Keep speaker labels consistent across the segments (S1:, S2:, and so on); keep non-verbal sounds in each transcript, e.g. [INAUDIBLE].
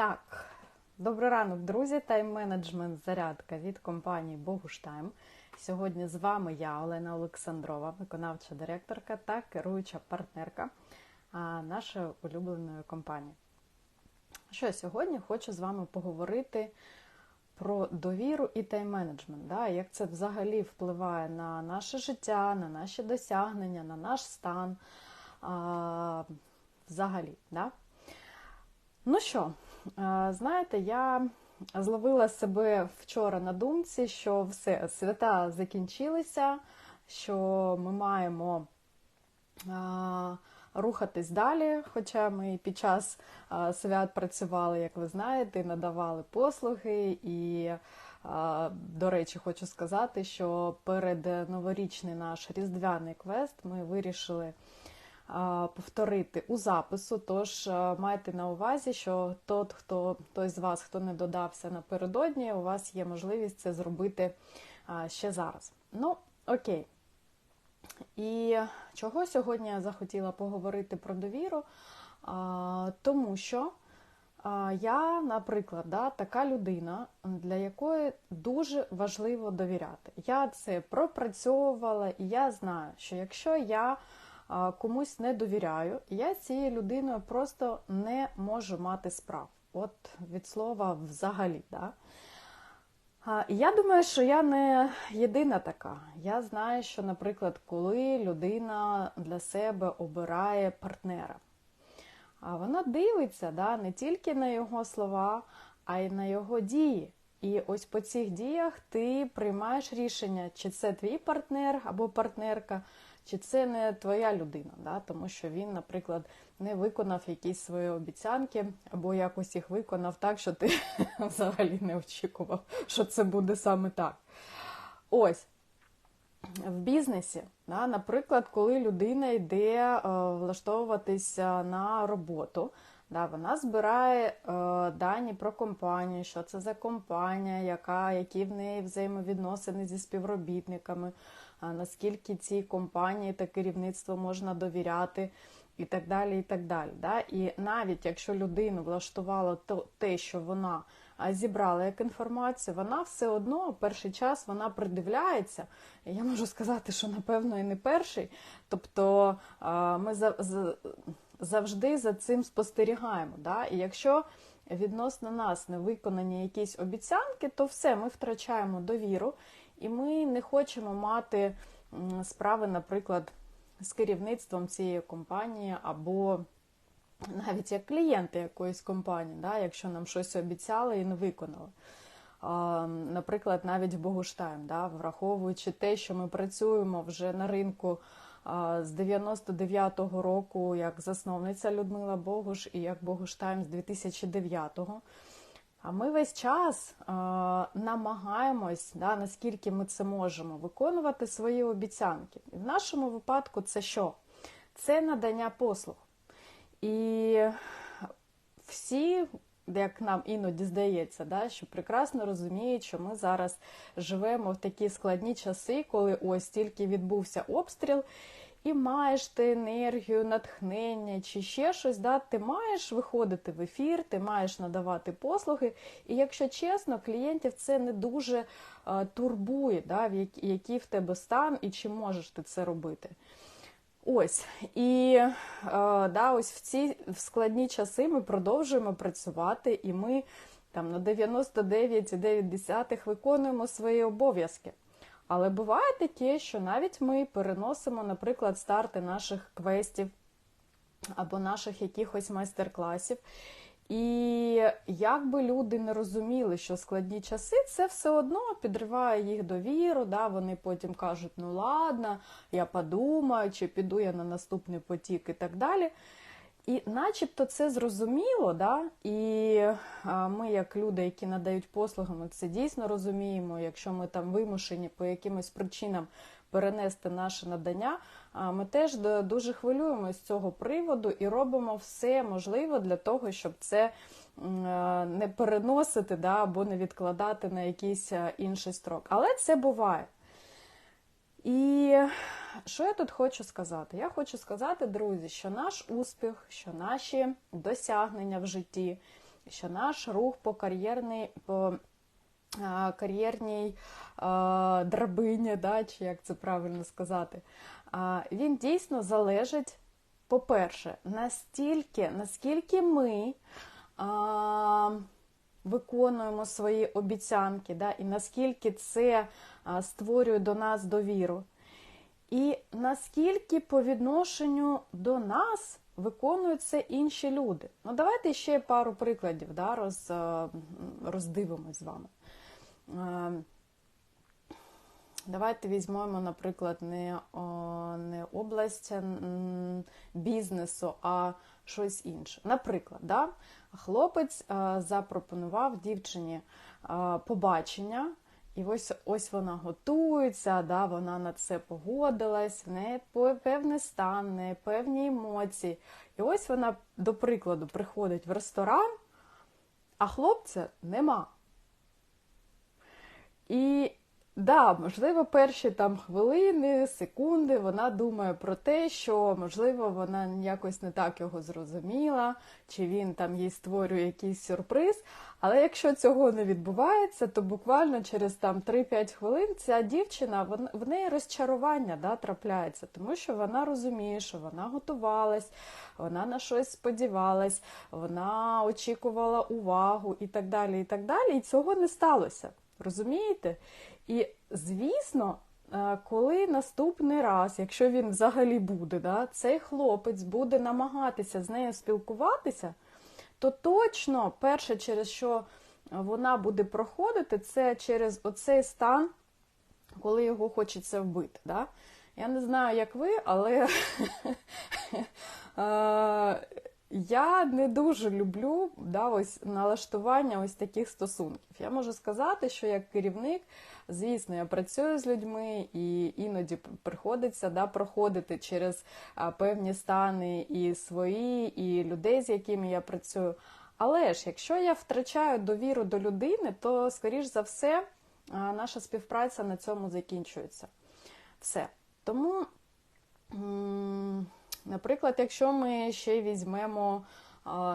S1: Так, добрий ранок, друзі. Тайм-менеджмент зарядка від компанії Богуштайм. Сьогодні з вами я, Олена Олександрова, виконавча директорка та керуюча партнерка нашої улюбленої компанії. Що сьогодні хочу з вами поговорити про довіру і тайм-менеджмент. Да? Як це взагалі впливає на наше життя, на наші досягнення, на наш стан а, взагалі. Да? Ну що, знаєте, я зловила себе вчора на думці, що все, свята закінчилися, що ми маємо рухатись далі. Хоча ми під час свят працювали, як ви знаєте, надавали послуги. І, до речі, хочу сказати, що перед новорічний наш різдвяний квест ми вирішили повторити у запису. Тож майте на увазі, що тот, хто той з вас, хто не додався напередодні, у вас є можливість це зробити ще зараз. Ну, окей. І чого сьогодні я захотіла поговорити про довіру? Тому що я, наприклад, да, така людина, для якої дуже важливо довіряти. Я це пропрацьовувала, і я знаю, що якщо я комусь не довіряю, я цією людиною просто не можу мати справ. От від слова взагалі. Да? Я думаю, що я не єдина така. Я знаю, що, наприклад, коли людина для себе обирає партнера, вона дивиться да, не тільки на його слова, а й на його дії. І ось по цих діях ти приймаєш рішення, чи це твій партнер або партнерка, чи це не твоя людина, да? тому що він, наприклад, не виконав якісь свої обіцянки, або якось їх виконав так, що ти [LAUGHS] взагалі не очікував, що це буде саме так. Ось. В бізнесі, да, наприклад, коли людина йде е, влаштовуватися на роботу, да, вона збирає е, дані про компанію, що це за компанія, яка, які в неї взаємовідносини зі співробітниками, наскільки цій компанії та керівництву можна довіряти, і так далі. І так далі. Да? І навіть якщо людину влаштувало то, те, що вона зібрала як інформацію, вона все одно перший час вона придивляється. Я можу сказати, що напевно і не перший. Тобто ми завжди за цим спостерігаємо. Да? І якщо відносно нас не виконані якісь обіцянки, то все, ми втрачаємо довіру. І ми не хочемо мати справи, наприклад, з керівництвом цієї компанії, або навіть як клієнти якоїсь компанії, да, якщо нам щось обіцяли і не виконали. Наприклад, навіть в Богуштайм, да, враховуючи те, що ми працюємо вже на ринку з 99-го року як засновниця Людмила Богуш і як Богуштайм з 2009-го. А ми весь час е, намагаємось, да, наскільки ми це можемо, виконувати свої обіцянки. І в нашому випадку це що? Це надання послуг. І всі, як нам іноді здається, да, що прекрасно розуміють, що ми зараз живемо в такі складні часи, коли ось тільки відбувся обстріл і маєш ти енергію, натхнення чи ще щось, да, ти маєш виходити в ефір, ти маєш надавати послуги. І якщо чесно, клієнтів це не дуже а, турбує, да, в який в тебе стан і чи можеш ти це робити. Ось, і е, да, ось в ці в складні часи ми продовжуємо працювати, і ми там на 99,9 виконуємо свої обов'язки. Але буває таке, що навіть ми переносимо, наприклад, старти наших квестів або наших якихось майстер-класів. І як би люди не розуміли, що складні часи, це все одно підриває їх довіру. Да? Вони потім кажуть, ну ладно, я подумаю, чи піду я на наступний потік і так далі. І начебто це зрозуміло, да? і ми, як люди, які надають послуги, ми це дійсно розуміємо. Якщо ми там вимушені по якимось причинам перенести наше надання, ми теж дуже хвилюємося з цього приводу і робимо все можливе для того, щоб це не переносити да, або не відкладати на якийсь інший строк. Але це буває. І що я тут хочу сказати? Я хочу сказати, друзі, що наш успіх, що наші досягнення в житті, що наш рух по кар'єрній по кар'єрній драбині, да, чи як це правильно сказати, він дійсно залежить, по-перше, настільки, наскільки ми а, виконуємо свої обіцянки, да, і наскільки це створює до нас довіру. І наскільки по відношенню до нас виконують це інші люди. Ну, давайте ще пару прикладів да, роз, роздивимось з вами. Давайте візьмемо, наприклад, не, не область бізнесу, а щось інше. Наприклад, да, хлопець запропонував дівчині побачення. І ось ось вона готується, да, вона на це погодилась, в неї певний стан, в неї певні емоції. І ось вона, до прикладу, приходить в ресторан, а хлопця нема. І да, можливо, перші там хвилини, секунди вона думає про те, що, можливо, вона якось не так його зрозуміла, чи він там їй створює якийсь сюрприз. Але якщо цього не відбувається, то буквально через там 3-5 хвилин ця дівчина вона, в неї розчарування да, трапляється, тому що вона розуміє, що вона готувалась, вона на щось сподівалась, вона очікувала увагу і так далі. І так далі. І цього не сталося. Розумієте? І, звісно, е, коли наступний раз, якщо він взагалі буде, да, цей хлопець буде намагатися з нею спілкуватися, то точно перше, через що вона буде проходити, це через оцей стан, коли його хочеться вбити. Да? Я не знаю, як ви, але [LAUGHS] е, я не дуже люблю да, ось налаштування ось таких стосунків. Я можу сказати, що як керівник, звісно, я працюю з людьми, і іноді приходиться да, проходити через певні стани і свої, і людей, з якими я працюю. Але ж, якщо я втрачаю довіру до людини, то, скоріш за все, наша співпраця на цьому закінчується. Все. Тому. Наприклад, якщо ми ще візьмемо,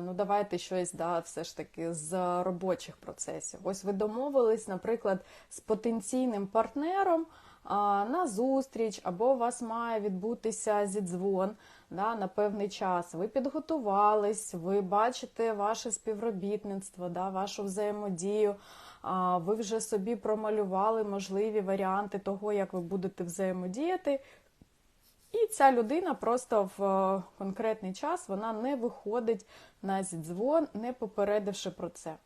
S1: ну давайте щось да, все ж таки з робочих процесів. Ось ви домовились, наприклад, з потенційним партнером на зустріч, або у вас має відбутися зідзвон да, на певний час. Ви підготувались, ви бачите ваше співробітництво, да, вашу взаємодію. Ви вже собі промалювали можливі варіанти того, як ви будете взаємодіяти. І ця людина просто в е, конкретний час вона не виходить на зідзвон, не попередивши про це.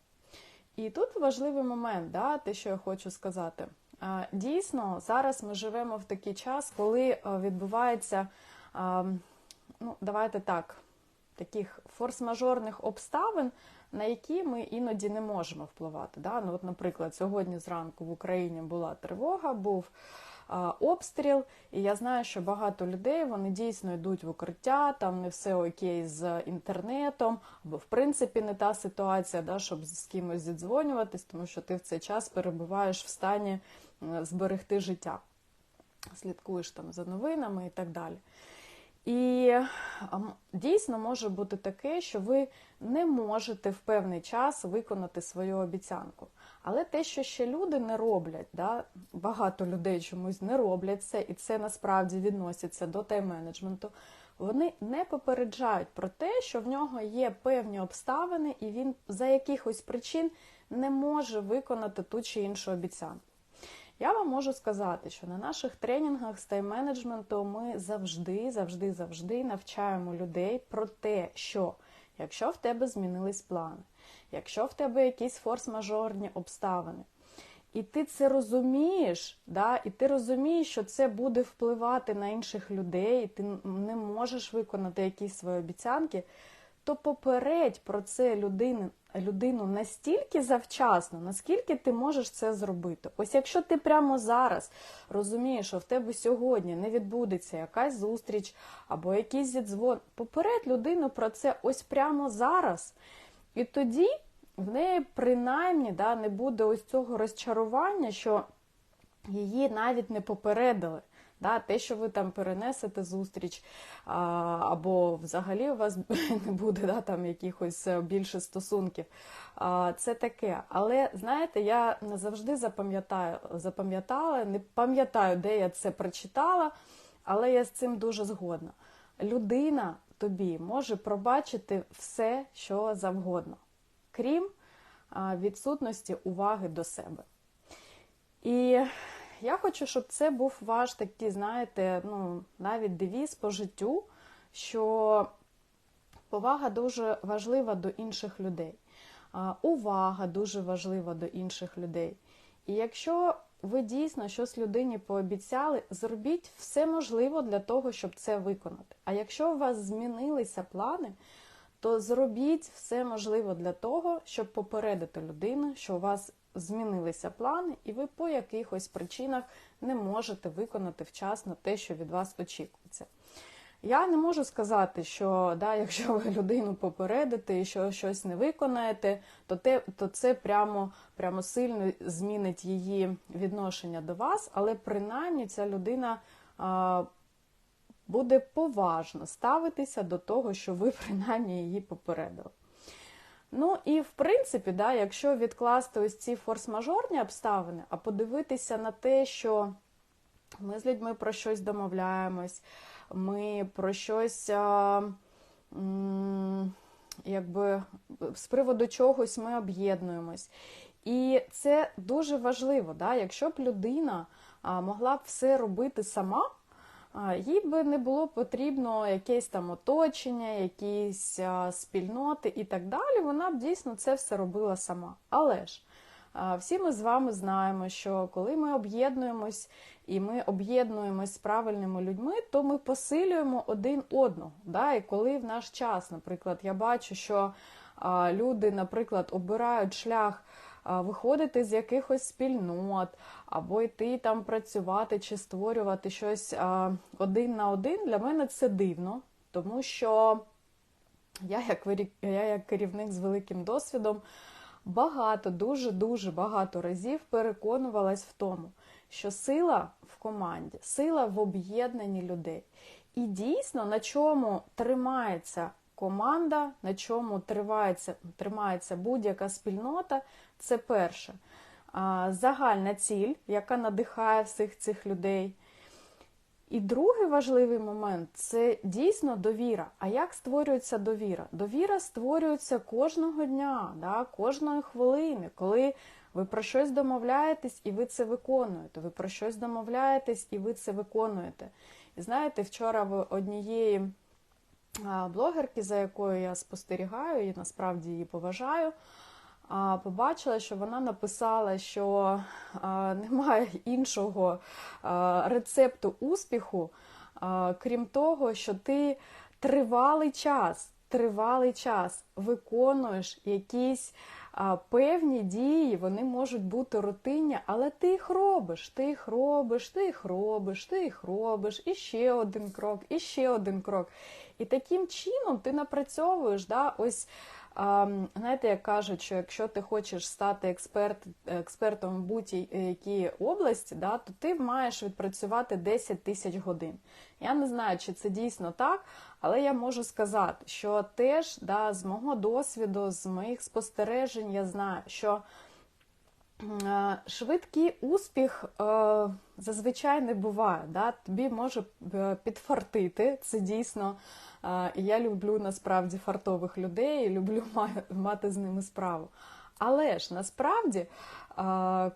S1: І тут важливий момент, да, те, що я хочу сказати. Дійсно, зараз ми живемо в такий час, коли е, відбувається, ну, давайте так, таких форс-мажорних обставин, на які ми іноді не можемо впливати. Да? Ну, от, Наприклад, сьогодні зранку в Україні була тривога, був обстріл. І я знаю, що багато людей вони дійсно йдуть в укриття, там не все окей з інтернетом, або в принципі не та ситуація, да, щоб з кимось зідзвонюватись, тому що ти в цей час перебуваєш в стані зберегти життя, слідкуєш там за новинами і так далі. І дійсно може бути таке, що ви не можете в певний час виконати свою обіцянку. Але те, що ще люди не роблять, да, багато людей чомусь не роблять це, і це насправді відноситься до тайм-менеджменту, вони не попереджають про те, що в нього є певні обставини, і він за якихось причин не може виконати ту чи іншу обіцянку. Я вам можу сказати, що на наших тренінгах з тайм-менеджменту ми завжди, завжди, завжди навчаємо людей про те, що якщо в тебе змінились плани, якщо в тебе якісь форс-мажорні обставини, і ти це розумієш, да, і ти розумієш, що це буде впливати на інших людей, і ти не можеш виконати якісь свої обіцянки, то попередь про це людину, людину настільки завчасно, наскільки ти можеш це зробити. Ось якщо ти прямо зараз розумієш, що в тебе сьогодні не відбудеться якась зустріч або якийсь зідзвон, попередь людину про це ось прямо зараз. І тоді в неї принаймні да, не буде ось цього розчарування, що її навіть не попередили. Да? Те, що ви там перенесете зустріч, а, або взагалі у вас [LAUGHS] не буде да, там якихось е, більше стосунків. А, Це таке. Але знаєте, я не завжди запам'ятаю, запам'ятала, не пам'ятаю, де я це прочитала, але я з цим дуже згодна. Людина тобі може пробачити все, що завгодно, крім відсутності уваги до себе. І я хочу, щоб це був ваш такий, знаєте, ну, навіть девіз по життю, що повага дуже важлива до інших людей, увага дуже важлива до інших людей. І якщо ви дійсно щось людині пообіцяли, зробіть все можливе для того, щоб це виконати. А якщо у вас змінилися плани, то зробіть все можливе для того, щоб попередити людину, що у вас змінилися плани, і ви по якихось причинах не можете виконати вчасно те, що від вас очікується. Я не можу сказати, що да, [LAUGHS] якщо ви людину попередите і що щось не виконаєте, то те, то це прямо прямо сильно змінить її відношення до вас, але принаймні ця людина а, буде поважно ставитися до того, що ви [LAUGHS] принаймні її попередили. Ну і в принципі, да, якщо відкласти ось ці форс-мажорні обставини, а подивитися на те, що ми з людьми про щось домовляємось, ми про щось а, якби з приводу чогось ми об'єднуємось. І це дуже важливо, да, якщо б людина могла б все робити сама їй би не було потрібно якесь там оточення, якісь спільноти і так далі. Вона б дійсно це все робила сама. Але ж всі ми з вами знаємо, що коли ми об'єднуємось і ми об'єднуємось з правильними людьми, то ми посилюємо один одного. Да? І коли в наш час, наприклад, я бачу, що люди, наприклад, обирають шлях виходити з якихось спільнот, або йти там працювати чи створювати щось один на один, для мене це дивно, тому що я, як я як керівник з великим досвідом, багато, дуже-дуже багато разів переконувалась в тому, що сила в команді, сила в об'єднанні людей. І дійсно, на чому тримається команда, на чому тривається, тримається будь-яка спільнота, це перше. Загальна ціль, яка надихає всіх цих людей. І другий важливий момент це дійсно довіра. А як створюється довіра? Довіра створюється кожного дня, да, кожної хвилини, коли ви про щось домовляєтесь і ви це виконуєте. Ви про щось домовляєтесь і ви це виконуєте. І знаєте, вчора в однієї блогерки, за якою я спостерігаю і насправді її поважаю, побачила, що вона написала, що немає іншого рецепту успіху, крім того, що ти тривалий час, тривалий час виконуєш якісь. Певні дії, вони можуть бути рутинні, але ти їх робиш, ти їх робиш, ти їх робиш, ти їх робиш, і ще один крок, і ще один крок. І таким чином ти напрацьовуєш да, ось Знаєте, як кажуть, що якщо ти хочеш стати експерт, експертом в будь-якій області, да, то ти маєш відпрацювати 10 тисяч годин. Я не знаю, чи це дійсно так, але я можу сказати, що теж да, з мого досвіду, з моїх спостережень, я знаю, що швидкий успіх зазвичай не буває. Да? Тобі може е, підфартити, це дійсно. Я люблю насправді фартових людей, люблю [LAUGHS] мати з ними справу. Але ж насправді,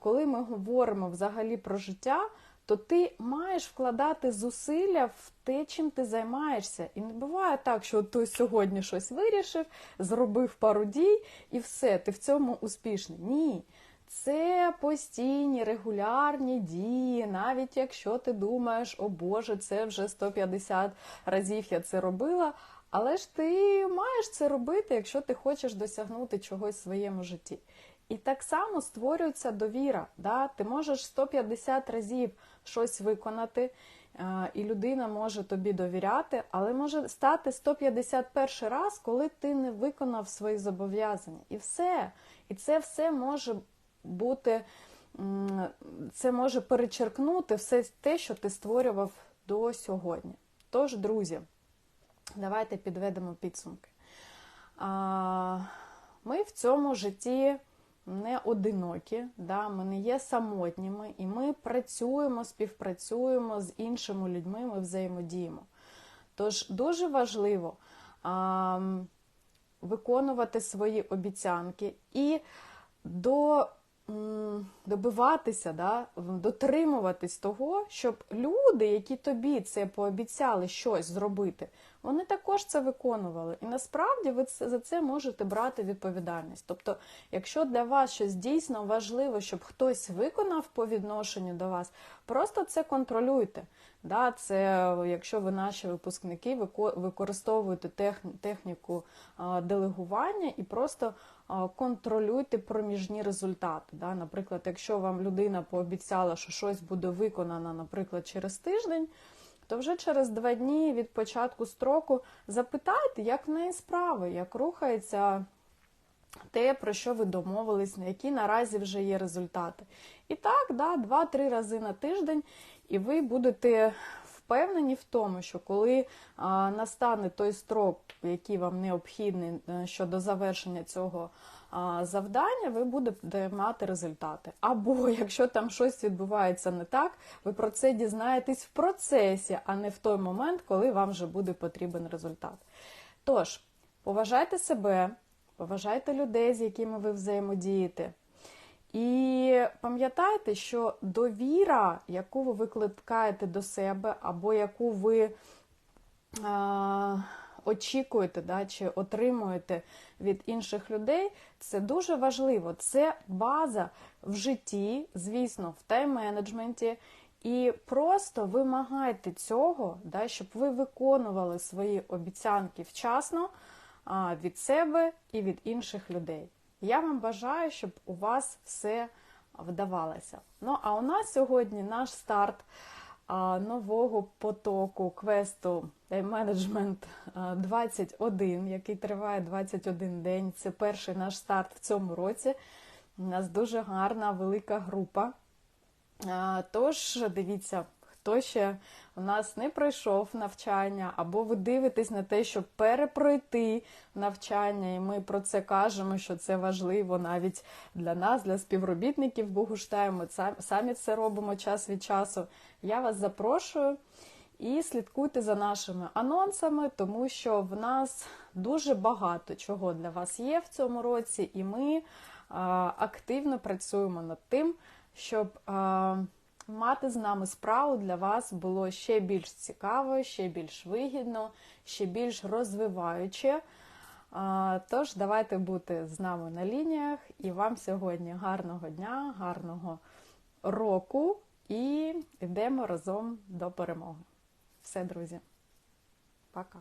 S1: коли ми говоримо взагалі про життя, то ти маєш вкладати зусилля в те, чим ти займаєшся. І не буває так, що ти сьогодні щось вирішив, зробив пару дій і все, ти в цьому успішний. Ні. Це постійні регулярні дії, навіть якщо ти думаєш, о Боже, це вже 150 разів я це робила. Але ж ти маєш це робити, якщо ти хочеш досягнути чогось в своєму житті. І так само створюється довіра. Да? Ти можеш 150 разів щось виконати, і людина може тобі довіряти, але може стати 151 раз, коли ти не виконав свої зобов'язання. І все. І це все може бути це може перечеркнути все те, що ти створював до сьогодні. Тож, друзі, давайте підведемо підсумки. Ми в цьому житті не одинокі, да, ми не є самотніми, і ми працюємо, співпрацюємо з іншими людьми, ми взаємодіємо. Тож дуже важливо а, виконувати свої обіцянки і до, добиватися, да, дотримуватись того, щоб люди, які тобі це пообіцяли щось зробити, вони також це виконували. І насправді ви за це можете брати відповідальність. Тобто, якщо для вас щось дійсно важливо, щоб хтось виконав по відношенню до вас, просто це контролюйте. Да, це якщо ви наші випускники вико- використовуєте техніку делегування і просто контролюйте проміжні результати. Да. Наприклад, якщо вам людина пообіцяла, що щось буде виконано, наприклад, через тиждень, то вже через два дні від початку строку запитайте, як в неї справи, як рухається те, про що ви домовились, на які наразі вже є результати. І так, да, два-три рази на тиждень, і ви будете впевнені в тому, що коли настане той строк, який вам необхідний е, щодо завершення цього завдання, ви будете мати результати. Або якщо там щось відбувається не так, ви про це дізнаєтесь в процесі, а не в той момент, коли вам вже буде потрібен результат. Тож, поважайте себе, поважайте людей, з якими ви взаємодієте. І пам'ятайте, що довіра, яку ви викликаєте до себе, або яку ви а, очікуєте да, чи отримуєте від інших людей, це дуже важливо. Це база в житті, звісно, в тайм-менеджменті. І просто вимагайте цього, да, щоб ви виконували свої обіцянки вчасно від себе і від інших людей. Я вам бажаю, щоб у вас все вдавалося. Ну, а у нас сьогодні наш старт нового потоку квесту менеджмент 21, який триває 21 день. Це перший наш старт в цьому році. У нас дуже гарна велика група. Тож, дивіться, хто ще у нас не пройшов навчання, або ви дивитесь на те, щоб перепройти навчання, і ми про це кажемо, що це важливо навіть для нас, для співробітників Богуштаю. Ми самі це робимо час від часу. Я вас запрошую і слідкуйте за нашими анонсами, тому що в нас дуже багато чого для вас є в цьому році, і ми а, активно працюємо над тим, щоб а, мати з нами справу для вас було ще більш цікаво, ще більш вигідно, ще більш розвиваюче. Тож, давайте бути з нами на лініях і вам сьогодні гарного дня, гарного року і йдемо разом до перемоги. Все, друзі. Пока.